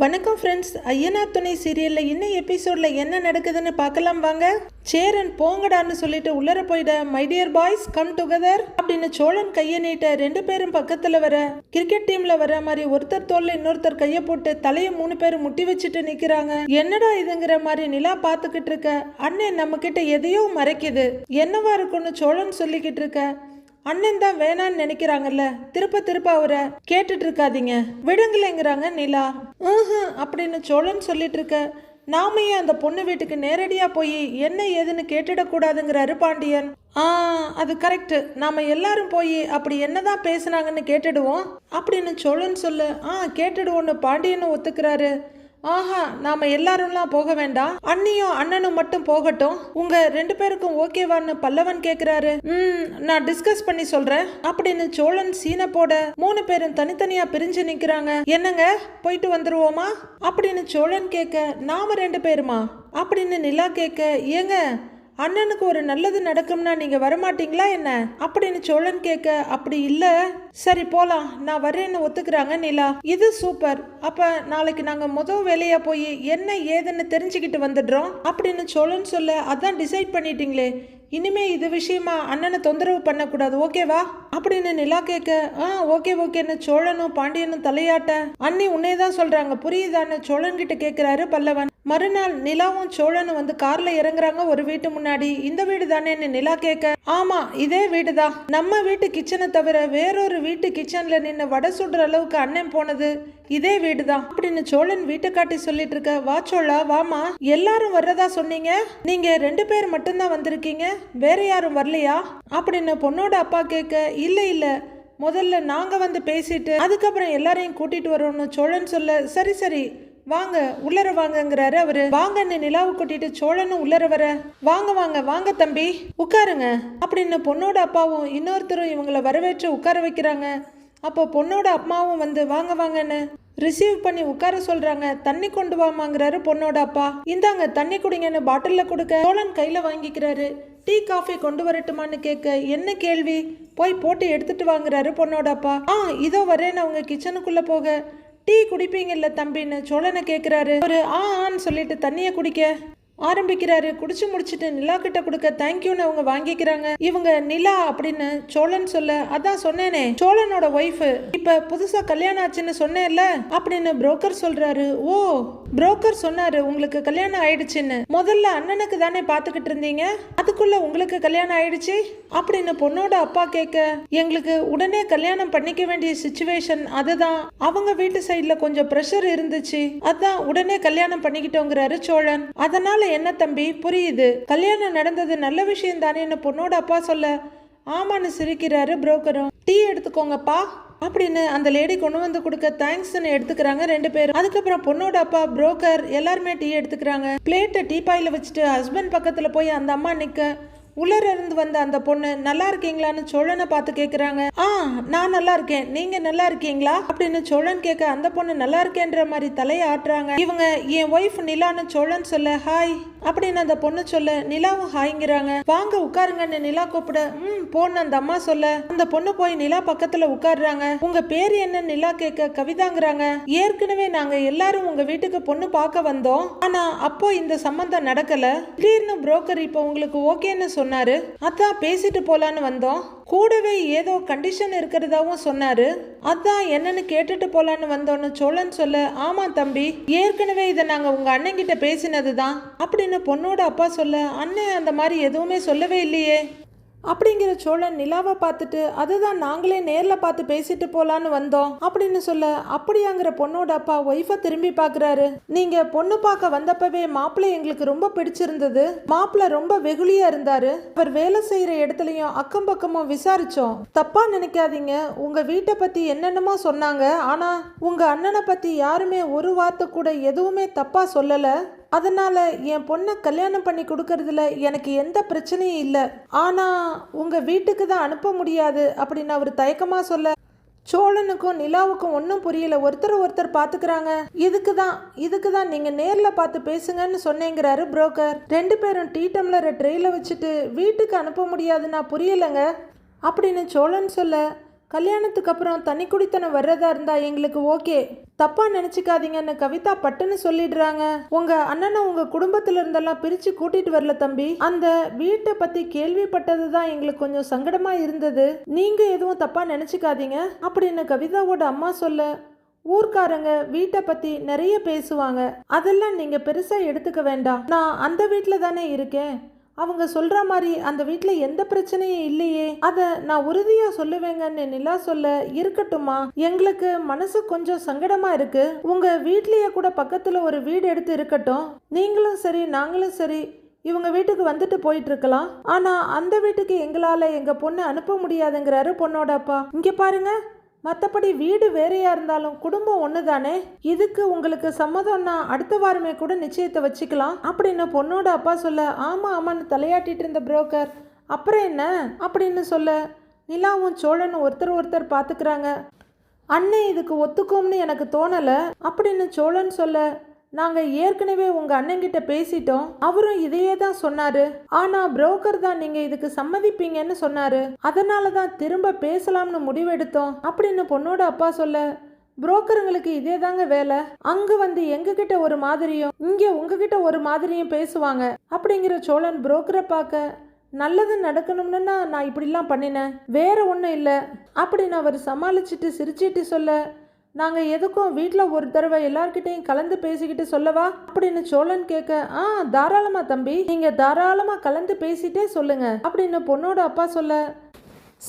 வணக்கம் ஃப்ரெண்ட்ஸ் ஐயனா துணை சீரியலில் இன்னும் எபிசோடில் என்ன நடக்குதுன்னு பார்க்கலாம் வாங்க. சேரன் போங்கடான்னு சொல்லிட்டு உள்ளர போயிட my dear boys come together அப்படின்னு சோழன் கையை நீட்ட ரெண்டு பேரும் பக்கத்தில் வர கிரிக்கெட் டீம்ல வர மாதிரி ஒருத்தர் தோல்ல இன்னொருத்தர் கையை போட்டு தலையை மூணு பேரும் முட்டி வச்சுட்டு நிக்கிறாங்க. என்னடா இதுங்கிற மாதிரி நிலா பார்த்துக்கிட்டு இருக்க? அண்ணன் நம்ம கிட்ட எதையோ மறைக்குது. என்னவா இருக்கும்னு சோழன் சொல்லிக்கிட்டு இருக்க. அண்ணன் தான் வேணான்னு நினைக்கிறாங்கல்ல. திருப்ப திருப்ப அவரை கேட்டுட்டு இருக்காதீங்க விடுங்களேங்கிறாங்க நிலா. ம்ஹும் அப்படின்னு சோழன் சொல்லிட்டு இருக்க நாம ஏன் அந்த பொண்ணு வீட்டுக்கு நேரடியாக போய் என்ன ஏதுன்னு கேட்டுடக்கூடாதுங்கிறாரு பாண்டியன். ஆ அது கரெக்டு. நாம எல்லாரும் போய் அப்படி என்னதான் பேசுனாங்கன்னு கேட்டுடுவோம். அப்படின்னு சோழன் சொல்லு ஆ கேட்டுடுவோன்னு பாண்டியன்னு ஒத்துக்கிறாரு. ஆஹா நாம எல்லாரும்லாம் போக வேண்டாம் அண்ணியும் அண்ணனும் மட்டும் போகட்டும். உங்க ரெண்டு பேருக்கும் ஓகேவான்னு பல்லவன் கேக்குறாரு. ம் நான் டிஸ்கஸ் பண்ணி சொல்றேன். அப்படின்னு சோழன் சீனை போட மூணு பேரும் தனித்தனியா பிரிஞ்சு நிக்கிறாங்க. என்னங்க போயிட்டு வந்துருவோமா? அப்படின்னு சோழன் கேட்க நாம ரெண்டு பேருமா? அப்படின்னு நிலா கேட்க ஏங்க அண்ணனுக்கு ஒரு நல்லது நடக்கும்னா நீங்க வரமாட்டீங்களா என்ன? அப்படின்னு சோழன் கேட்க அப்படி இல்ல. சரி போலாம். நான் வரேன்னு ஒத்துக்கிறாங்க நிலா. இது சூப்பர். அப்ப நாளைக்கு நாங்க முதல் வேலையா போய் என்ன ஏதுன்னு தெரிஞ்சுக்கிட்டு வந்துடுறோம் அப்படின்னு சோழன் சொல்ல அதான் டிசைட் பண்ணிட்டீங்களே. இனிமே இது விஷயமா அண்ணனை தொந்தரவு பண்ணக்கூடாது. ஓகேவா? அப்படின்னு நிலா கேட்க ஆ ஓகே ஓகேன்னு சோழனும் பாண்டியனும் தலையாட்ட. அண்ணி உன்னே தான் சொல்றாங்க. புரியுதான்னு சோழன் கிட்ட கேட்கிறாரு பல்லவன். மறுநாள் நிலாவும் சோழனும் வந்து கார்ல இறங்குறாங்க ஒரு வீட்டு முன்னாடி. இந்த வீடு தானேன்னு நிலா கேட்க? ஆமா இதே வீடு தான் நம்ம வீட்டு கிச்சனை தவிர வேறொரு வீட்டு கிச்சன்ல நின்று வடை சுடுற அளவுக்கு அண்ணன் போனது இதே வீடு தான் அப்படின்னு சோழன் வீட்டை காட்டி சொல்லிட்டு இருக்க வா சோழா வாமா எல்லாரும் வர்றதா சொன்னீங்க? நீங்க ரெண்டு பேர் மட்டும்தான் வந்திருக்கீங்க? வேற யாரும் வரலையா? அப்படின்னு பொண்ணோட அப்பா கேட்க இல்ல இல்ல. முதல்ல நாங்க வந்து பேசிட்டு அதுக்கப்புறம் எல்லாரையும் கூட்டிட்டு வரோம்னு சோழன் சொல்ல சரி சரி. வாங்க உள்ளர வாங்கங்கிறாரு அவரு. வாங்கன்னு நிலாவை கூட்டிட்டு சோழனும் உள்ளர வர. வாங்க வாங்க வாங்க தம்பி. உட்காருங்க. அப்படின்னு பொண்ணோட அப்பாவும் இன்னொருத்தரும் இவங்களை வரவேற்று உட்கார வைக்கிறாங்க. அப்போ பொண்ணோட அம்மாவும் வந்து வாங்க வாங்கன்னு ரிசீவ் பண்ணி உட்கார சொல்றாங்க. தண்ணி கொண்டு வாமாங்கிறாரு பொண்ணோட அப்பா. இந்தாங்க தண்ணி குடிங்கன்னு பாட்டில்ல கொடுக்க சோழன் கையில வாங்கிக்கிறாரு. டீ காஃபி கொண்டு வரட்டுமான்னு கேட்க என்ன கேள்வி? போய் போட்டு எடுத்துட்டு வாங்குறாரு பொண்ணோட அப்பா. ஆ இதோ வரேன்னு அவங்க கிச்சனுக்குள்ள போக. டீ குடிப்பீங்கல்ல தம்பின்னு சோழனை கேட்குறாரு ஒரு ஆ ஆன்னு சொல்லிட்டு தண்ணியை குடிக்க. ஆரம்பிக்கிறாரு. குடிச்சு முடிச்சிட்டு நிலா கிட்ட கொடுக்க தேங்க்யூன்னு அவங்க வாங்கிக்கிறாங்க. இவங்க நிலா அப்படின்னு சோழன் சொல்ல அதான் சொன்னேனே சோழனோட ஒய்ஃப் இப்ப புதுசா கல்யாணம் ஆச்சுன்னு சொன்னேன்ல அப்படின்னு புரோக்கர் சொல்றாரு. ஓ புரோக்கர் சொன்னாரு உங்களுக்கு கல்யாணம் ஆயிடுச்சுன்னு. முதல்ல அண்ணனுக்கு தானே பாத்துக்கிட்டு இருந்தீங்க? அதுக்குள்ள உங்களுக்கு கல்யாணம் ஆயிடுச்சு? அப்படின்னு பொண்ணோட அப்பா கேட்க எங்களுக்கு உடனே கல்யாணம் பண்ணிக்க வேண்டிய சுச்சுவேஷன் அதுதான். அவங்க வீட்டு சைடுல கொஞ்சம் ப்ரெஷர் இருந்துச்சு. அதான் உடனே கல்யாணம் பண்ணிக்கிட்டோங்கிறாரு சோழன். அதனால என்ன தம்பி புரியுது? கல்யாணம் நடந்தது நல்ல விஷயம் தானேன்னு பொண்ணோட அப்பா சொல்ல ஆமான்னு சிரிக்கிறாரு புரோக்கரும். டீ எடுத்துக்கோங்கப்பா. அப்படின்னு அந்த லேடி கொண்டு வந்து கொடுக்க தேங்க்ஸ்னு எடுத்துக்கிறாங்க ரெண்டு பேரும். அதுக்கப்புறம் பொண்ணோட அப்பா புரோக்கர் எல்லாருமே டீ எடுத்துக்கிறாங்க. பிளேட்டை டீ பாயில் வச்சுட்டு ஹஸ்பண்ட் பக்கத்துல போய் அந்த அம்மா நிக்க உள்ளர இருந்து வந்த அந்த பொண்ணு நல்லா இருக்கீங்களான்னு சோழனை பார்த்து கேட்குறாங்க ஆ நான் நல்லா இருக்கேன். நீங்க நல்லா இருக்கீங்களா? அப்படின்னு சோழன் கேட்க அந்த பொண்ணு நல்லா இருக்கேன்ற மாதிரி தலையை ஆட்டுறாங்க. இவங்க என் ஒய்ஃப் நிலான்னு சோழன் சொல்ல ஹாய் அப்படின்னு அந்த பொண்ணு சொல்ல நிலாவும் ஹாய்ங்கிறாங்க. வாங்க உட்காருங்கன்னு நிலா கூப்பிட ம் போன்னு அந்த அம்மா சொல்ல அந்த பொண்ணு போய் நிலா பக்கத்துல உட்காடுறாங்க உங்க பேர் என்ன? நிலா கேட்க கவிதாங்கிறாங்க. ஏற்கனவே நாங்க எல்லாரும் உங்க வீட்டுக்கு பொண்ணு பார்க்க வந்தோம். ஆனா அப்போ இந்த சம்பந்தம் நடக்கல. திடீர்னு புரோக்கர் இப்போ உங்களுக்கு ஓகேன்னு சொன்னாரு. அதான் பேசிட்டு போலான்னு வந்தோம். கூடவே ஏதோ கண்டிஷன் இருக்கிறதாவும் சொன்னாரு. அதான் என்னன்னு கேட்டுட்டு போலான்னு வந்தோன்னு சோழன் சொல்ல ஆமா தம்பி ஏற்கனவே இதை நாங்க உங்க அண்ணன் கிட்ட பேசினது தான் அப்படின்னு பொண்ணோட அப்பா சொல்ல அண்ணன் அந்த மாதிரி எதுவுமே சொல்லவே இல்லையே. அப்படிங்கிற சோழன் நிலாவை பார்த்துட்டு அதுதான் நாங்களே நேரில் பார்த்து பேசிட்டு போலான்னு வந்தோம் அப்படின்னு சொல்ல அப்படியாங்கிற பொண்ணோட அப்பா ஒய்ஃபை திரும்பி பார்க்குறாரு. நீங்கள் பொண்ணு பார்க்க வந்தப்பவே மாப்பிள்ளை எங்களுக்கு ரொம்ப பிடிச்சிருந்தது. மாப்பிள்ளை ரொம்ப வெகுளியாக இருந்தார். அவர் வேலை செய்கிற இடத்துலையும் அக்கம் பக்கமும் விசாரித்தோம் தப்பாக நினைக்காதீங்க. உங்கள் வீட்டை பற்றி என்னென்னமோ சொன்னாங்க. ஆனால் உங்கள் அண்ணனை பற்றி யாருமே ஒரு வார்த்தை கூட எதுவுமே தப்பாக சொல்லலை. அதனால் என் பொண்ணை கல்யாணம் பண்ணி கொடுக்கறதுல எனக்கு எந்த பிரச்சனையும் இல்லை. ஆனால் உங்கள் வீட்டுக்கு தான் அனுப்ப முடியாது அப்படின்னு அவர் தயக்கமாக சொல்ல சோழனுக்கும் நிலாவுக்கும் ஒன்றும் புரியல. ஒருத்தர் ஒருத்தர் பார்த்துக்கிறாங்க இதுக்கு தான் இதுக்கு தான் நீங்கள் நேரில் பார்த்து பேசுங்கன்னு சொன்னேங்கிறாரு புரோக்கர் ரெண்டு பேரும் டீ டம்ளரை ட்ரெயில வச்சுட்டு வீட்டுக்கு அனுப்ப முடியாதுன்னா புரியலைங்க அப்படின்னு சோழன் சொல்ல கல்யாணத்துக்கு அப்புறம் தனி குடித்தனம் வர்றதா இருந்தா எங்களுக்கு ஓகே. தப்பா நினைச்சுக்காதீங்கன்னு கவிதா பட்டுன்னு சொல்லிடுறாங்க. உங்க அண்ணனை உங்க குடும்பத்துல இருந்தெல்லாம் பிரிச்சு கூட்டிட்டு வரல தம்பி. அந்த வீட்டை பத்தி கேள்விப்பட்டது தான் எங்களுக்கு கொஞ்சம் சங்கடமா இருந்தது. நீங்க எதுவும் தப்பா நினைச்சுக்காதீங்க. அப்படின்னு கவிதாவோட அம்மா சொல்ல ஊர்க்காரங்க வீட்டை பத்தி நிறைய பேசுவாங்க. அதெல்லாம் நீங்க பெருசா எடுத்துக்க வேண்டாம். நான் அந்த வீட்டில் தானே இருக்கேன். அவங்க சொல்கிற மாதிரி அந்த வீட்டில் எந்த பிரச்சனையும் இல்லையே. அதை நான் உறுதியாக சொல்லுவேங்கன்னு நிலா சொல்ல இருக்கட்டுமா எங்களுக்கு மனசு கொஞ்சம் சங்கடமா இருக்கு. உங்க வீட்லயே கூட பக்கத்தில் ஒரு வீடு எடுத்து இருக்கட்டும். நீங்களும் சரி நாங்களும் சரி. இவங்க வீட்டுக்கு வந்துட்டு போயிட்டு இருக்கலாம். ஆனா அந்த வீட்டுக்கு எங்களால எங்க பொண்ணை அனுப்ப முடியாதுங்கிறாரு பொண்ணோட அப்பா. இங்க பாருங்க. மற்றபடி வீடு வேறையா இருந்தாலும் குடும்பம் ஒன்று தானே இதுக்கு உங்களுக்கு சம்மதம்னா அடுத்த வாரமே கூட நிச்சயத்தை வச்சுக்கலாம். அப்படின்னு பொண்ணோட அப்பா சொல்ல ஆமா ஆமான்னு தலையாட்டிட்டு இருந்த புரோக்கர் அப்புறம் என்ன? அப்படின்னு சொல்ல நிலாவும் சோழனும் ஒருத்தர் ஒருத்தர் பார்த்துக்கிறாங்க அண்ணன் இதுக்கு ஒத்துக்கும்னு எனக்கு தோணலை. அப்படின்னு சோழன் சொல்ல நாங்கள் ஏற்கனவே உங்கள் அண்ணன்கிட்ட பேசிட்டோம். அவரும் இதையே தான் சொன்னாரு. ஆனால் புரோக்கர் தான் நீங்கள் இதுக்கு சம்மதிப்பீங்கன்னு சொன்னாரு. அதனால தான் திரும்ப பேசலாம்னு முடிவெடுத்தோம். அப்படின்னு பொண்ணோட அப்பா சொல்ல புரோக்கருங்களுக்கு இதே தாங்க வேலை. அங்க வந்து எங்ககிட்ட ஒரு மாதிரியும் இங்க உங்ககிட்ட ஒரு மாதிரியும் பேசுவாங்க. அப்படிங்கிற சோழன் புரோக்கரை பார்க்க நல்லது நடக்கணும்னு நான் இப்படிலாம் பண்ணினேன். வேற ஒன்றும் இல்லை. அப்படின்னு அவர் சமாளிச்சுட்டு சிரிச்சிட்டு சொல்ல நாங்கள் எதுக்கும் வீட்டில் ஒரு தடவை எல்லார்கிட்டையும் கலந்து பேசிக்கிட்டு சொல்லவா? அப்படின்னு சோழன் கேட்க ஆ தாராளமா தம்பி நீங்கள் தாராளமாக கலந்து பேசிட்டே சொல்லுங்க அப்படின்னு பொண்ணோட அப்பா சொல்ல.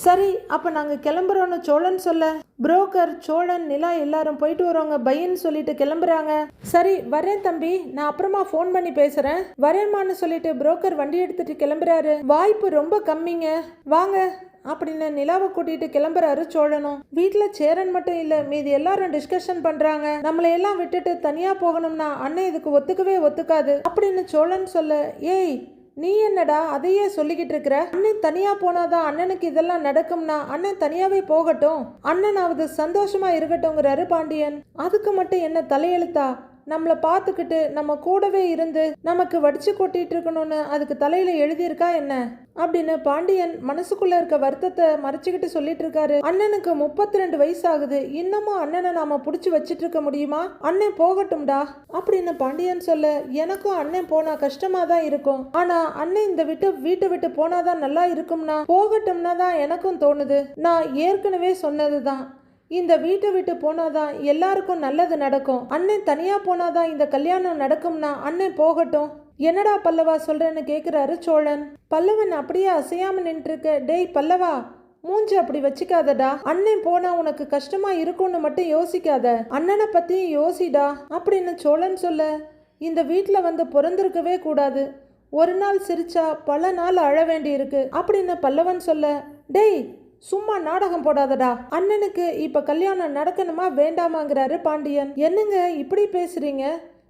சரி அப்போ நாங்கள் கிளம்புறோன்னு சோழன் சொல்ல. புரோக்கர் சோழன் நிலா எல்லாரும் போயிட்டு வருவாங்க பையன்னு சொல்லிட்டு கிளம்புறாங்க. சரி வரேன் தம்பி நான் அப்புறமா ஃபோன் பண்ணி பேசுகிறேன் வரேம்மான்னு சொல்லிட்டு புரோக்கர் வண்டி எடுத்துட்டு கிளம்புறாரு. வாய்ப்பு ரொம்ப கம்மிங்க. வாங்க. அப்படின்னு நிலாவை கூட்டிட்டு கிளம்புறாரு சோழனும். வீட்டில் சேரன் மட்டும் இல்லை மீதி எல்லாரும் டிஸ்கஷன் பண்றாங்க. நம்மளை எல்லாம் விட்டுட்டு தனியா போகணும்னா அண்ணன் இதுக்கு ஒத்துக்கவே ஒத்துக்காது. அப்படின்னு சோழன் சொல்ல ஏய் நீ என்னடா அதையே சொல்லிக்கிட்டு இருக்கிற? அண்ணன் தனியா போனாதான் அண்ணனுக்கு இதெல்லாம் நடக்கும்னா அண்ணன் தனியாவே போகட்டும். அண்ணனாவது சந்தோஷமா இருக்கட்டும்ங்கிறாரு பாண்டியன். அதுக்கு மட்டும் என்ன தலையெழுத்தா? நம்மளை பார்த்துக்கிட்டு நம்ம கூடவே இருந்து நமக்கு வடிச்சு கொட்டிட்டு இருக்கணும்னு அதுக்கு தலையில எழுதியிருக்கா என்ன? அப்படின்னு பாண்டியன் மனசுக்குள்ள இருக்க வருத்தத்தை மறைச்சுக்கிட்டு சொல்லிட்டு இருக்காரு. அண்ணனுக்கு முப்பத்தி ரெண்டு வயசு ஆகுது இன்னமும் அண்ணனை நாம புடிச்சு வச்சிட்டு இருக்க முடியுமா? அண்ணன் போகட்டும்டா அப்படின்னு பாண்டியன் சொல்ல எனக்கும் அண்ணன் போனா கஷ்டமா தான் இருக்கும். ஆனா அண்ணன் இந்த விட்டு வீட்டை விட்டு போனாதான் நல்லா இருக்கும்னா போகட்டும்னா தான் எனக்கும் தோணுது. நான் ஏற்கனவே சொன்னதுதான். இந்த வீட்டை விட்டு போனாதான் எல்லாருக்கும் நல்லது நடக்கும். அண்ணன் தனியாக போனாதான் இந்த கல்யாணம் நடக்கும்னா அண்ணன் போகட்டும். என்னடா பல்லவா சொல்கிறேன்னு கேட்குறாரு சோழன். பல்லவன் அப்படியே அசையாமல் நின்றுருக்க. டேய் பல்லவா மூஞ்சி அப்படி வச்சுக்காதடா. அண்ணன் போனா உனக்கு கஷ்டமா இருக்கும்னு மட்டும் யோசிக்காத. அண்ணனை பத்தியும் யோசிடா. அப்படின்னு சோழன் சொல்ல இந்த வீட்டில் வந்து பிறந்திருக்கவே கூடாது. ஒரு நாள் சிரிச்சா பல நாள் அழ வேண்டி இருக்கு அப்படின்னு பல்லவன் சொல்ல டேய் சும்மா நாடகம் போடாதடா. அண்ணனுக்கு இப்ப கல்யாணம் நடக்கணுமா வேண்டாமாங்கிறாரு பாண்டியன். என்னங்க இப்படி பேசுறீங்க?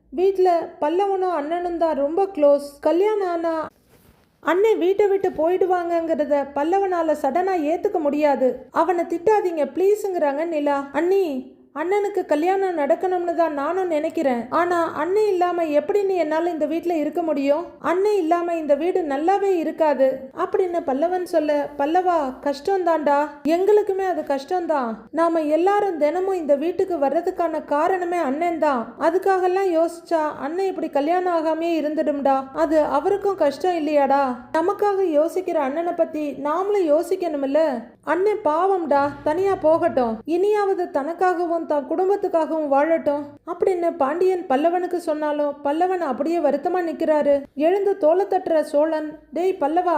வீட்டில் பல்லவனும் அண்ணனும் தான் ரொம்ப க்ளோஸ் கல்யாணம் ஆனா அண்ணன் வீட்டை விட்டு போயிடுவாங்கங்கிறத பல்லவனால சடனா ஏத்துக்க முடியாது. அவனை திட்டாதீங்க ப்ளீஸுங்கிறாங்க நிலா. அண்ணி அண்ணனுக்கு கல்யாணம் நடக்கணும்னு தான் நானும் நினைக்கிறேன். ஆனா அண்ணன் இல்லாம எப்படி நீ என்னால இந்த வீட்டில் இருக்க முடியும்? அண்ணன் இல்லாம இந்த வீடு நல்லாவே இருக்காது. அப்படின்னு பல்லவன் சொல்ல பல்லவா கஷ்டம்தான்டா. எங்களுக்குமே அது கஷ்டம்தான். நாம எல்லாரும் தினமும் இந்த வீட்டுக்கு வர்றதுக்கான காரணமே அண்ணன் தான். அதுக்காகலாம் யோசிச்சா அண்ணன் இப்படி கல்யாணம் ஆகாமே இருந்துடும்டா. அது அவருக்கும் கஷ்டம் இல்லையாடா. நமக்காக யோசிக்கிற அண்ணனை பத்தி நாமளும் யோசிக்கணும்ல. அண்ணன் பாவம்டா தனியா போகட்டும். இனியாவது தனக்காகவும் தன் குடும்பத்துக்காகவும் வாழட்டும். அப்படின்னு பாண்டியன் பல்லவனுக்கு சொன்னாலும் பல்லவன் அப்படியே வருத்தமா நிக்கிறாரு. எழுந்து தோலை தட்டுற சோழன் டேய் பல்லவா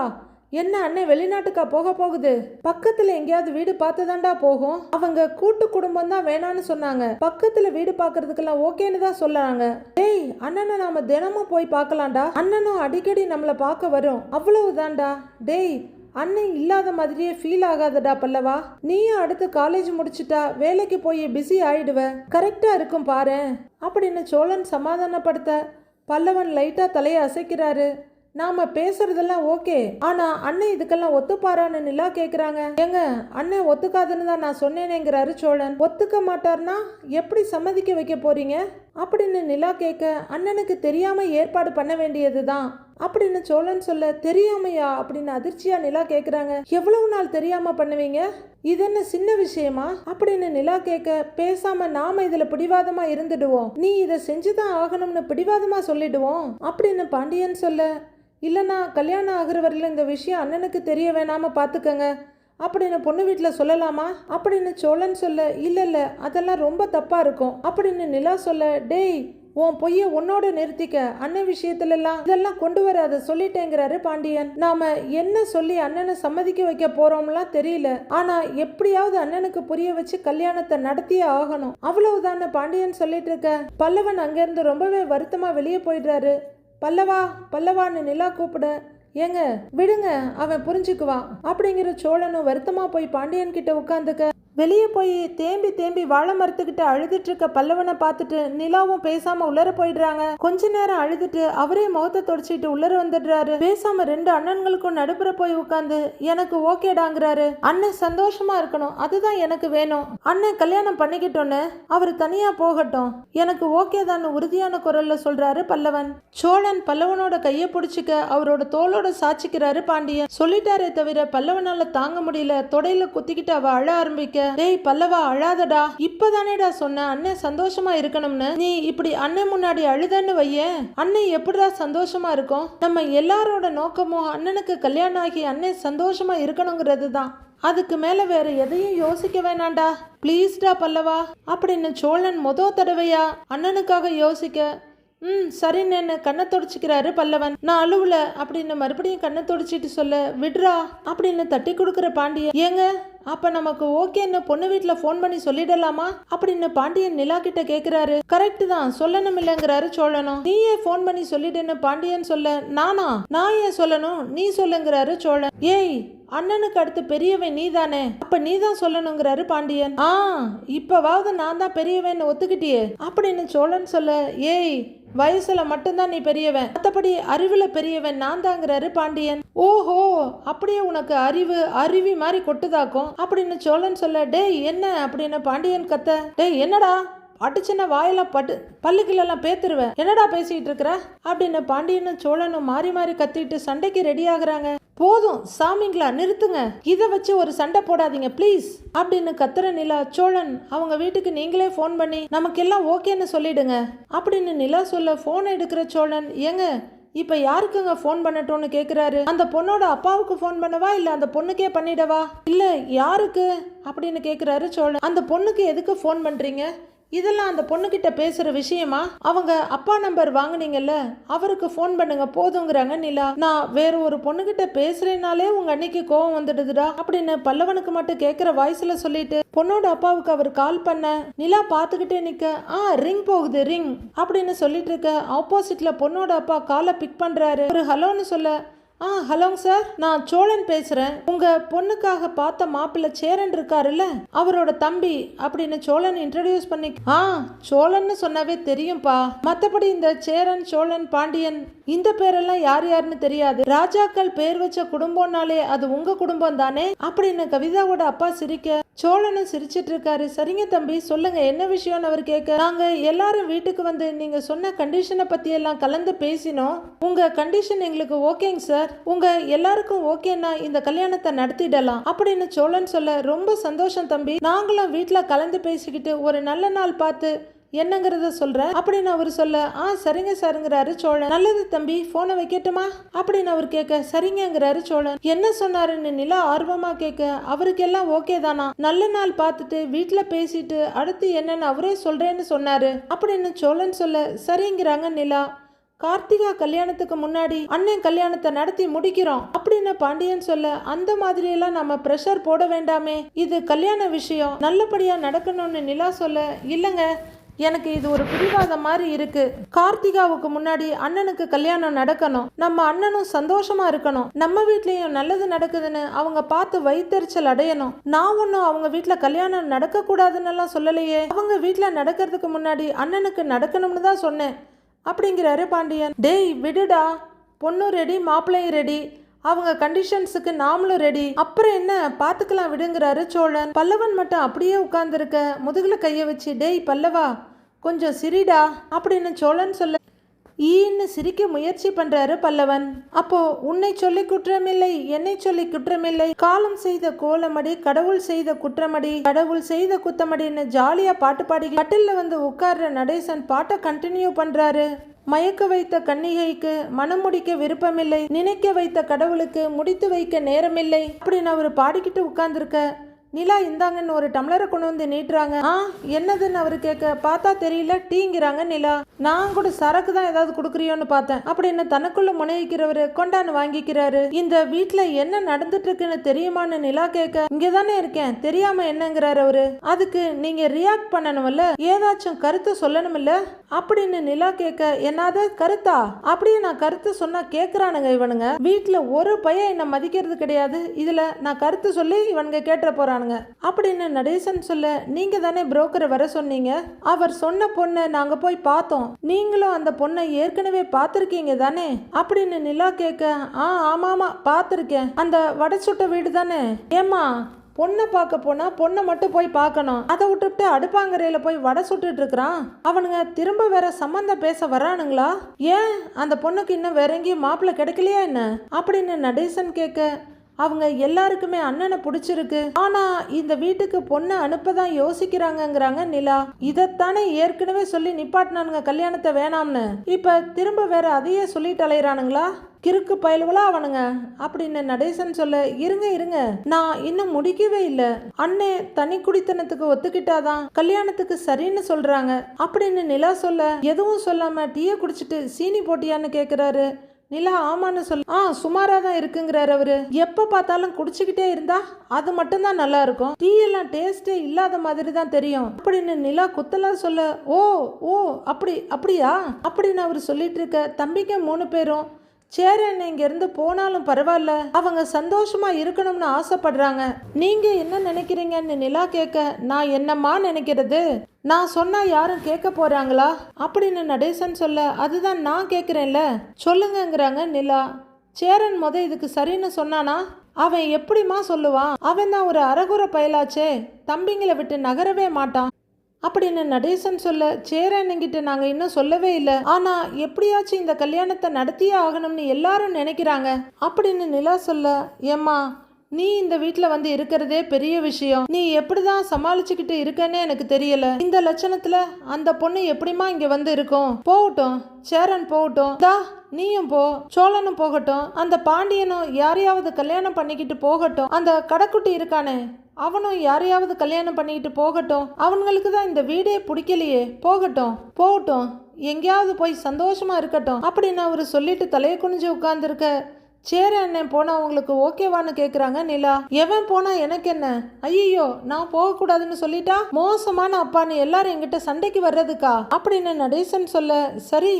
என்ன அண்ணன் வெளிநாட்டுக்கா போக போகுது? பக்கத்துல எங்கேயாவது வீடு பார்த்துதான்டா போகும். அவங்க கூட்டு குடும்பம் தான் வேணான்னு சொன்னாங்க. பக்கத்துல வீடு பார்க்கறதுக்கெல்லாம் ஓகேன்னு தான் சொன்னாங்க. டேய் அண்ணனை நாம தினமும் போய் பார்க்கலாம்டா. அண்ணனும் அடிக்கடி நம்மள பார்க்க வரும். அவ்வளவுதான்டா. டேய் அண்ணன் இல்லாத மாதிரியே ஃபீல் ஆகாதடா பல்லவா. நீயும் அடுத்து காலேஜ் முடிச்சிட்டா வேலைக்கு போய் பிஸி ஆயிடுவ. கரெக்டா இருக்கும் பாரேன் அப்படின்னு சோழன் சமாதானப்படுத்த பல்லவன் லைட்டா தலையை அசைக்கிறாரு. நாம பேசுறதெல்லாம் ஓகே ஆனா அண்ணன் இதுக்கெல்லாம் ஒத்துப்பாரான்னு நிலா கேக்குறாங்க. ஏங்க அண்ணன் ஒத்துக்காதுன்னு தான் நான் சொன்னேனேங்கிறாரு சோழன். ஒத்துக்க மாட்டார்னா எப்படி சம்மதிக்க வைக்க போறீங்க? அப்படின்னு நிலா கேட்க அண்ணனுக்கு தெரியாம ஏற்பாடு பண்ண வேண்டியதுதான். அப்படின்னு சோழன் சொல்ல தெரியாமையா? அப்படின்னு அதிர்ச்சியா நிலா கேக்குறாங்க. எவ்வளவு நாள் தெரியாம பண்ணுவீங்க? இது என்ன சின்ன விஷயமா? அப்படின்னு நிலா கேட்க பேசாம நாம இதுல பிடிவாதமா இருந்துடுவோம். நீ இதை செஞ்சுதான் ஆகணும்னு பிடிவாதமா சொல்லிடுவோம் அப்படின்னு பாண்டியன் சொல்ல இல்லைனா கல்யாணம் ஆகுற வரையில இந்த விஷயம் அண்ணனுக்கு தெரிய வேணாம பார்த்துக்கங்க அப்படின்னு பொண்ணு வீட்டில் சொல்லலாமா? அப்படின்னு சோழன் சொல்ல இல்லை இல்லை அதெல்லாம் ரொம்ப தப்பாக இருக்கும் அப்படின்னு நிலா சொல்ல டேய் உன் பொய்ய உன்னோட நிறுத்திக்க அண்ணன் விஷயத்துலலாம் இதெல்லாம் கொண்டு வராத சொல்லிட்டேங்கிறாரு பாண்டியன். நாம என்ன சொல்லி அண்ணனை சம்மதிக்க வைக்க போறோம்லாம் தெரியல. ஆனா எப்படியாவது அண்ணனுக்கு புரிய வச்சு கல்யாணத்தை நடத்தியே ஆகணும். அவ்வளவுதானே பாண்டியன் சொல்லிட்டு இருக்க? பல்லவன் அங்கிருந்து ரொம்பவே வருத்தமா வெளியே போயிடுறாரு. பல்லவா பல்லவான்னு நிலா கூப்பிட ஏங்க விடுங்க அவன் புரிஞ்சுக்குவான். அப்படிங்கிற சோழனும் வருத்தமா போய் பாண்டியன் கிட்ட உட்காந்துக்க வெளியே போய் தேம்பி தேம்பி வாழை மரத்துக்கிட்ட அழுதுட்டு இருக்க பல்லவனை பார்த்துட்டு நிலாவும் பேசாம உள்ளர போயிடுறாங்க. கொஞ்ச நேரம் அழுதுட்டு அவரே முகத்தை தொடச்சிட்டு உள்ளர வந்துடுறாரு. பேசாம ரெண்டு அண்ணன்களுக்கும் நடுப்புற போய் உட்காந்து எனக்கு ஓகேடாங்கிறாரு அண்ணன் சந்தோஷமா இருக்கணும். அதுதான் எனக்கு வேணும். அண்ணன் கல்யாணம் பண்ணிக்கிட்டோன்னு அவர் தனியா போகட்டும். எனக்கு ஓகே தான் உறுதியான குரல்ல சொல்றாரு பல்லவன். சோழன் பல்லவனோட கையை பிடிச்சிக்க அவரோட தோளோட சாட்சிக்கிறாரு பாண்டியன். சொல்லிட்டாரே தவிர பல்லவனால தாங்க முடியல. தொடையில குத்திக்கிட்டு அவ அழ ஆரம்பிக்க டேய் பல்லவா அழாதடா. இப்பதானேடா சொன்ன அண்ணன் சந்தோஷமா இருக்கணும்னு. நீ இப்படி அண்ணன் முன்னாடி அழுதன்னு வைய. அண்ணன் எப்படிடா சந்தோஷமா இருக்கும்? நம்ம எல்லாரோட நோக்கமும் அண்ணனுக்கு கல்யாணம் ஆகி அண்ணன் சந்தோஷமா இருக்கணுங்கிறது தான் அதுக்கு மேல வேற எதையும் யோசிக்க வேணாண்டா ப்ளீஸ்டா பல்லவா அப்படின்னு சோழன் மொத தடவையா அண்ணனுக்காக யோசிக்க ம் சரின்னு கண்ணை தொடச்சிக்கிறாரு பல்லவன். நான் அழுவல அப்படின்னு மறுபடியும் கண்ணை தொடச்சிட்டு சொல்ல விடுறா அப்படின்னு தட்டி கொடுக்குற பாண்டிய ஏங்க அப்போ நமக்கு ஓகேன்னு பொண்ணு வீட்டில் ஃபோன் பண்ணி சொல்லிடலாமா? அப்படின்னு பாண்டியன் நிலா கிட்ட கேட்குறாரு கரெக்ட் தான் சொல்லணும் இல்லைங்கிறாரு சோழனும். நீயே ஃபோன் பண்ணி சொல்லிடுன்னு பாண்டியன் சொல்ல நானா? நான் ஏன் சொல்லணும்? நீ சொல்லுங்கிறாரு சோழன். ஏய் அண்ணனுக்கு அடுத்து பெரியவன் நீ தானே அப்ப நீ தான் சொல்லணுங்கிறாரு பாண்டியன். ஆ இப்பவாவது நான் தான் பெரியவன் ஒத்துக்கிட்டியே. அப்படின்னு சோழன் சொல்ல ஏய் வயசுல மட்டும்தான் நீ பெரியவன். மற்றபடி அறிவுல பெரியவன் நான் தாங்கிறாரு பாண்டியன். ஓஹோ அப்படியே உனக்கு அறிவு அருவி மாதிரி கொட்டுதாக்கும். அப்படின்னு சோழன் சொல்ல டேய் என்ன? அப்படின்னு பாண்டியன் கத்த டேய் என்னடா? அடிச்சுன்னா வாயெல்லாம் பட்டு பல்லுக்கிலெல்லாம் பேத்துருவேன். என்னடா பேசிட்டு இருக்கிற? அப்படின்னு பாண்டியனும் சோழனும் மாறி மாறி கத்திட்டு சண்டைக்கு ரெடி ஆகுறாங்க. போதும் சாமிங்களா நிறுத்துங்க. இதை வச்சு ஒரு சண்டை போடாதீங்க ப்ளீஸ் அப்படின்னு கத்துற நிலா சோழன் அவங்க வீட்டுக்கு நீங்களே ஃபோன் பண்ணி நமக்கு எல்லாம் ஓகேன்னு சொல்லிடுங்க. அப்படின்னு நிலா சொல்ல ஃபோன் எடுக்கிற சோழன் ஏங்க? இப்போ யாருக்குங்க ஃபோன் பண்ணட்டும்னு கேட்குறாரு அந்த பொண்ணோட அப்பாவுக்கு ஃபோன் பண்ணவா? இல்லை அந்த பொண்ணுக்கே பண்ணிடவா? இல்லை யாருக்கு? அப்படின்னு கேட்குறாரு சோழன். அந்த பொண்ணுக்கு எதுக்கு ஃபோன் பண்ணுறீங்க இதெல்லாம் அந்த பொண்ணுக்கிட்ட பேசுகிற விஷயமா? அவங்க அப்பா நம்பர் வாங்குனீங்கல்ல? அவருக்கு ஃபோன் பண்ணுங்க போதுங்கிறாங்க நிலா. நான் வேற ஒரு பொண்ணுகிட்ட பேசுறேனாலே உங்க அன்னைக்கு கோவம் வந்துடுதுடா அப்படின்னு பல்லவனுக்கு மட்டும் கேட்குற வாய்ஸ்ல சொல்லிட்டு பொண்ணோட அப்பாவுக்கு அவர் கால் பண்ண நிலா பார்த்துக்கிட்டே நிற்க ஆ ரிங் போகுது ரிங் அப்படின்னு சொல்லிட்டு இருக்க ஆப்போசிட்ல பொண்ணோட அப்பா காலை பிக் பண்றாரு. ஒரு ஹலோன்னு சொல்ல ஆ ஹலோங்க சார். நான் சோழன் பேசுகிறேன் உங்கள் பொண்ணுக்காக பார்த்த மாப்பிள்ளை சேரன் இருக்காருல்ல? அவரோட தம்பி அப்படின்னு சோழன் இன்ட்ரடியூஸ் பண்ணி ஆ சோழன்னு சொன்னாவே தெரியும்ப்பா மற்றபடி இந்த சேரன் சோழன் பாண்டியன் இந்த பேரெல்லாம் யார் யாருன்னு தெரியாது. ராஜாக்கள் பேர் வச்ச குடும்பம்னாலே அது உங்கள் குடும்பம் தானே? அப்படின்னு கவிதாவோட அப்பா சிரிக்க சோழனும் சிரிச்சிட்டு இருக்காரு. சரிங்க தம்பி சொல்லுங்க என்ன விஷயம்னு அவர் கேட்க நாங்க எல்லாரும் வீட்டுக்கு வந்து நீங்க சொன்ன கண்டிஷனை பத்தி எல்லாம் கலந்து பேசினோம். உங்க கண்டிஷன் எங்களுக்கு ஓகேங்க சார். உங்க எல்லாருக்கும் ஓகேன்னா இந்த கல்யாணத்தை நடத்திடலாம் அப்படின்னு சோழன் சொல்ல ரொம்ப சந்தோஷம் தம்பி. நாங்களும் வீட்டில் கலந்து பேசிக்கிட்டு ஒரு நல்ல நாள் பார்த்து என்னங்கிறத சொல்றேன் அப்படின்னு அவர் சொல்ல ஆ சரிங்க சாருங்கிறாரு சோழன். நல்லது தம்பி போனை வைக்கட்டுமா? அப்படின்னு அவர் கேட்க சரிங்கங்கிறாரு சோழன். என்ன சொன்னாருன்னு நிலா ஆர்வமா கேட்க அவருக்கு எல்லாம் ஓகே தானா? நல்ல நாள் பார்த்துட்டு வீட்டுல பேசிட்டு அடுத்து என்னன்னு அவரே சொல்றேன்னு சொன்னாரு. அப்படின்னு சோழன் சொல்ல சரிங்கிறாங்க நிலா. கார்த்திகா கல்யாணத்துக்கு முன்னாடி அண்ணன் கல்யாணத்தை நடத்தி முடிக்கிறோம் அப்படின்னு பாண்டியன் சொல்ல அந்த மாதிரி எல்லாம் நம்ம ப்ரெஷர் போட வேண்டாமே. இது கல்யாண விஷயம். நல்லபடியா நடக்கணும்னு நிலா சொல்ல இல்லைங்க எனக்கு இது ஒரு பிடிவாதம் மாதிரி இருக்கு. கார்த்திகாவுக்கு முன்னாடி அண்ணனுக்கு கல்யாணம் நடக்கணும். நம்ம அண்ணனும் சந்தோஷமா இருக்கணும். நம்ம வீட்லயும் நல்லது நடக்குதுன்னு அவங்க பார்த்து வைத்தறிச்சல் அடையணும். நான் ஒன்றும் அவங்க வீட்டுல கல்யாணம் நடக்க கூடாதுன்னு எல்லாம் சொல்லலையே. அவங்க வீட்டுல நடக்கிறதுக்கு முன்னாடி அண்ணனுக்கு நடக்கணும்னு தான் சொன்னேன். அப்படிங்கிறாரு பாண்டியன். டேய் விடுடா. பொண்ணும் ரெடி மாப்பிள்ளையும் ரெடி அவங்க கண்டிஷன்ஸுக்கு நாமளும் ரெடி அப்புறம் என்ன? பார்த்துக்கலாம் விடுங்கிறாரு சோழன். பல்லவன் மட்டும் அப்படியே உட்கார்ந்துருக்க. முதுகில் கையை வச்சு டேய் பல்லவா கொஞ்சம் சிரிடா அப்படின்னு சோழன் சொல்ல ஈன்னு சிரிக்க முயற்சி பண்றாரு பல்லவன். அப்போ உன்னை சொல்லி குற்றமில்லை என்னை சொல்லி குற்றமில்லை. காலம் செய்த கோலமடி கடவுள் செய்த குற்றமடி கடவுள் செய்த குத்தமடின்னு ஜாலியா பாட்டு பாடி கட்டில்ல வந்து உட்கார்ற நடேசன் பாட்டை கண்டினியூ பண்றாரு. மயக்க வைத்த கன்னிகைக்கு மனம் முடிக்க விருப்பமில்லை. நினைக்க வைத்த கடவுளுக்கு முடித்து வைக்க நேரமில்லை. அப்படின்னு அவர் பாடிக்கிட்டு உட்கார்ந்துருக்க நிலா இந்தாங்கன்னு ஒரு டம்ளரை கொண்டு வந்து நீட்டுறாங்க. ஆ என்னதுன்னு அவர் கேட்க பார்த்தா தெரியல டீங்கிறாங்க நிலா. நான் கூட சரக்கு தான் ஏதாவது கொடுக்குறியோன்னு பார்த்தேன். அப்படின்னு தனக்குள்ள முனைவிக்கிறவர் கொண்டான்னு வாங்கிக்கிறாரு. இந்த வீட்டுல என்ன நடந்துட்டு இருக்குன்னு தெரியுமான்னு நிலா கேட்க இங்க தானே இருக்கேன் தெரியாம என்னங்கிறாரு அவரு. அதுக்கு நீங்க ரியாக்ட் பண்ணணும்ல? ஏதாச்சும் கருத்து சொல்லணும்ல? அப்படின்னு நிலா கேட்க என்னது கருத்தா? அப்படியே நான் கருத்து சொன்னா கேக்குறானுங்க இவனுங்க. வீட்டுல ஒரு பையன் என்ன மதிக்கிறது கிடையாது. இதுல நான் கருத்து சொல்லி இவனுங்க கேட்டுற போறானுங்க அப்படின்னு நடேசன் சொல்ல நீங்க தானே புரோக்கரை வர சொன்னீங்க? அவர் சொன்ன பொண்ணை நாங்க போய் பார்த்தோம். நீங்களும் அந்த பொண்ணை ஏற்கனவே பார்த்துருக்கீங்க தானே? அப்படின்னு நிலா கேட்க ஆ ஆமாமா பார்த்துருக்கேன். அந்த வடை சுட்ட வீடு தானே? ஏம்மா பொண்ணை பார்க்க போனா பொண்ணை மட்டும் போய் பார்க்கணும். அதை விட்டுவிட்டு அடுப்பாங்கரையில போய் வடை சுட்டுட்டு இருக்கிறான். அவனுங்க திரும்ப வேற சம்மந்தம் பேச வரானுங்களா? ஏன்? அந்த பொண்ணுக்கு இன்னும் வேற எங்கேயும் மாப்பிள்ளை கிடைக்கலையா என்ன? அப்படின்னு நடேசன் கேட்க அவங்க எல்லாருக்குமே அண்ணனை பிடிச்சிருக்கு. ஆனா இந்த வீட்டுக்கு பொண்ணை அனுப்பதான் யோசிக்கிறாங்கங்கிறாங்க நிலா. இதைத்தானே ஏற்கனவே சொல்லி நிப்பாட்டினானுங்க கல்யாணத்தை வேணாம்னு. இப்ப திரும்ப வேற அதையே சொல்லிட்டு அலையிறானுங்களா? கிறுக்கு பயலுவலா அவனுங்க. அப்படின்னு நடேசன் சொல்ல இருங்க இருங்க. நான் இன்னும் முடிக்கவே இல்ல. அண்ணே தனி குடித்தனத்துக்கு ஒத்துக்கிட்டாதான் கல்யாணத்துக்கு சரின்னு சொல்றாங்க. அப்படின்னு நிலா சொல்ல எதுவும் சொல்லாம டீயை குடிச்சிட்டு சீனி போட்டியான்னு கேக்குறாரு. நிலா ஆமான்னு சொல்ல ஆ சுமாரா தான் இருக்குங்கிறார் அவரு. எப்ப பார்த்தாலும் குடிச்சுக்கிட்டே இருந்தா அது மட்டும்தான் நல்லா இருக்கும். டீ எல்லாம் டேஸ்டே இல்லாத மாதிரி தான் தெரியும். அப்படின்னு நிலா குத்தலா சொல்ல ஓ ஓ அப்படி அப்படியா? அப்படின்னு அவர் சொல்லிட்டு இருக்க தம்பிங்க மூணு பேரும் சேரன் இங்கேருந்து போனாலும் பரவாயில்ல. அவங்க சந்தோஷமா இருக்கணும்னு ஆசைப்படுறாங்க. நீங்க என்ன நினைக்கிறீங்கன்னு நிலா கேட்க நான் என்னம்மா நினைக்கிறது? நான் சொன்னா யாரும் கேட்க போறாங்களா? அப்படின்னு நடேசன் சொல்ல அதுதான் நான் கேட்குறேன்ல. சொல்லுங்கங்கிறாங்க நிலா. சேரன் முத இதுக்கு சரின்னு சொன்னானா? அவன் எப்படிம்மா சொல்லுவான்? அவன் தான் ஒரு அரகுர பயலாச்சே. தம்பிங்களை விட்டு நகரவே மாட்டான். அப்படின்னு நடேசன் சொல்ல சேரனுங்கிட்ட நாங்க இன்னும் சொல்லவே இல்லை. ஆனா எப்படியாச்சும் இந்த கல்யாணத்தை நடத்தியே ஆகணும்னு எல்லாரும் நினைக்கிறாங்க. அப்படின்னு நிலா சொல்ல ஏம்மா நீ இந்த வீட்டில் வந்து இருக்கிறதே பெரிய விஷயம். நீ எப்படிதான் சமாளிச்சுக்கிட்டு இருக்கன்னு எனக்கு தெரியல. இந்த லட்சணத்துல அந்த பொண்ணு எப்படிம்மா இங்க வந்து இருக்கும்? போகட்டும் சேரன் போகட்டும். தா நீயும் போ சோழனும் போகட்டும். அந்த பாண்டியனும் யாரையாவது கல்யாணம் பண்ணிக்கிட்டு போகட்டும். அந்த கடைக்குட்டி இருக்கானே அவனும் யாரையாவது கல்யாணம் பண்ணிக்கிட்டு போகட்டும். அவங்களுக்கு தான் இந்த வீடே பிடிக்கலையே. போகட்டும் போகட்டும். எங்கேயாவது போய் சந்தோஷமா இருக்கட்டும். அப்படின்னு அவர் சொல்லிட்டு தலையை குனிஞ்சு உட்கார்ந்துருக்க சேர அண்ணன் போனா உங்களுக்கு ஓகேவான்னு கேக்குறாங்க நிலா. எவன் போனா எனக்கு என்ன? ஐயோ நான் போகக்கூடாதுன்னு சொல்லிட்டா? மோசமான அப்பான்னு எல்லாரும் எங்கிட்ட சண்டைக்கு வர்றதுக்கா? அப்படின்னு நடேசன் சொல்ல சரி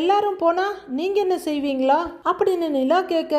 எல்லாரும் போனா நீங்க என்ன செய்வீங்களா? அப்படின்னு நிலா கேட்க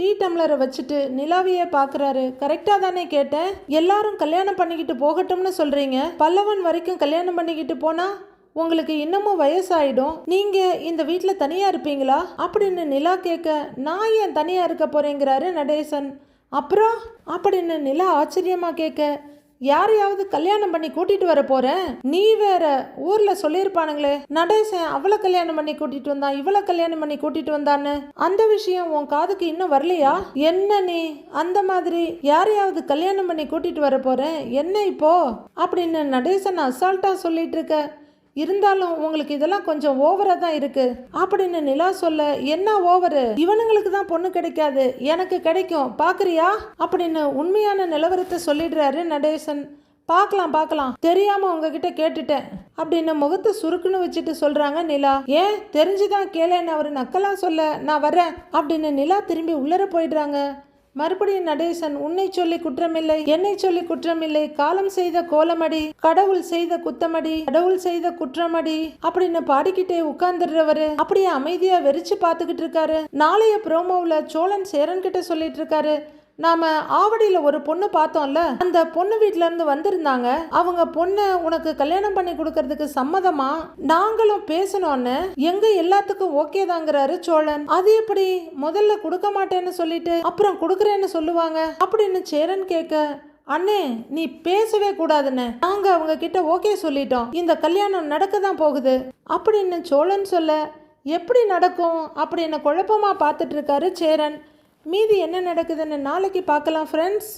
டீ டம்ளரை வச்சுட்டு நிலாவையே பார்க்குறாரு கரெக்டாக தானே கேட்டேன். எல்லாரும் கல்யாணம் பண்ணிக்கிட்டு போகட்டும்னு சொல்கிறீங்க பல்லவன் வரைக்கும் கல்யாணம் பண்ணிக்கிட்டு போனா உங்களுக்கு இன்னமும் வயசாயிடும். நீங்க இந்த வீட்டில் தனியா இருப்பீங்களா? அப்படின்னு நிலா கேட்க நான் ஏன் தனியா இருக்க போறேங்கிறாரு நடேசன். அப்புறம்? அப்படின்னு நிலா ஆச்சரியமா கேட்க யாரையாவது கல்யாணம் பண்ணி கூட்டிட்டு வர போறேன்? நீ வேற ஊர்ல சொல்லியிருப்பானுங்களே. நடேசன் அவளை கல்யாணம் பண்ணி கூட்டிட்டு வந்தான் இவளை கல்யாணம் பண்ணி கூட்டிட்டு வந்தான்னு. அந்த விஷயம் உன் காதுக்கு இன்னும் வரலையா? என்ன நீ? அந்த மாதிரி யாரையாவது கல்யாணம் பண்ணி கூட்டிட்டு வர போறேன்? என்ன இப்போ? அப்படின்னு நடேசன் அசால்ட்டா சொல்லிட்டு இருக்க. இருந்தாலும் உங்களுக்கு இதெல்லாம் கொஞ்சம் ஓவரா தான் இருக்கு. அப்படின்னு நிலா சொல்ல என்ன ஓவரு? இவனுங்களுக்கு தான் பொண்ணு கிடைக்காது. எனக்கு கிடைக்கும். பாக்குறியா? அப்படின்னு உண்மையான நிலவரத்தை சொல்லிடுறாரு நடேசன். பார்க்கலாம் பார்க்கலாம். தெரியாம உங்ககிட்ட கேட்டுட்டேன். அப்படின்னு முகத்தை சுருக்குன்னு வச்சுட்டு சொல்றாங்க நிலா. ஏன்? தெரிஞ்சுதான் கேளேன்னு அவர் நக்கலா சொல்ல நான் வரேன் அப்படின்னு நிலா திரும்பி உள்ளர போயிடுறாங்க. மறுபடியும் நடேசன் உன்னை சொல்லி குற்றமில்லை என்னை சொல்லி குற்றமில்லை காலம் செய்த கோலமடி கடவுள் செய்த குத்தமடி கடவுள் செய்த குற்றமடி அப்படின்னு பாடிக்கிட்டே உட்கார்ந்துடுறவரு. அப்படியே அமைதியா வெறிச்சு பார்த்துக்கிட்டு இருக்காரு. நாளைய ப்ரோமோவில் சோழன் சேரன் கிட்ட சொல்லிட்டு இருக்காரு. நாம ஆவடியில ஒரு பொண்ணு பார்த்தோம்ல அந்த பொண்ணு வீட்ல இருந்து வந்திருந்தாங்க. அவங்க பொண்ணை உனக்கு கல்யாணம் பண்ணி கொடுக்கறதுக்கு சம்மதமா? நாங்களும் பேசணும்னு எங்க எல்லாத்துக்கும் ஓகே தாங்கிறாரு சோழன். அது எப்படி முதல்ல கொடுக்க மாட்டேன்னு சொல்லிட்டு அப்புறம் கொடுக்கறேன்னு சொல்லுவாங்க? அப்படின்னு சேரன் கேட்க அண்ணே நீ பேசவே கூடாதுன்னு. நாங்க அவங்க கிட்ட ஓகே சொல்லிட்டோம். இந்த கல்யாணம் நடக்க தான் போகுது. அப்படின்னு சோழன் சொல்ல எப்படி நடக்கும்? அப்படின்னு குழப்பமாக பார்த்துட்டு இருக்காரு சேரன். மீதி என்ன நடக்குதுன்னு நாளைக்கு பார்க்கலாம் ஃப்ரெண்ட்ஸ்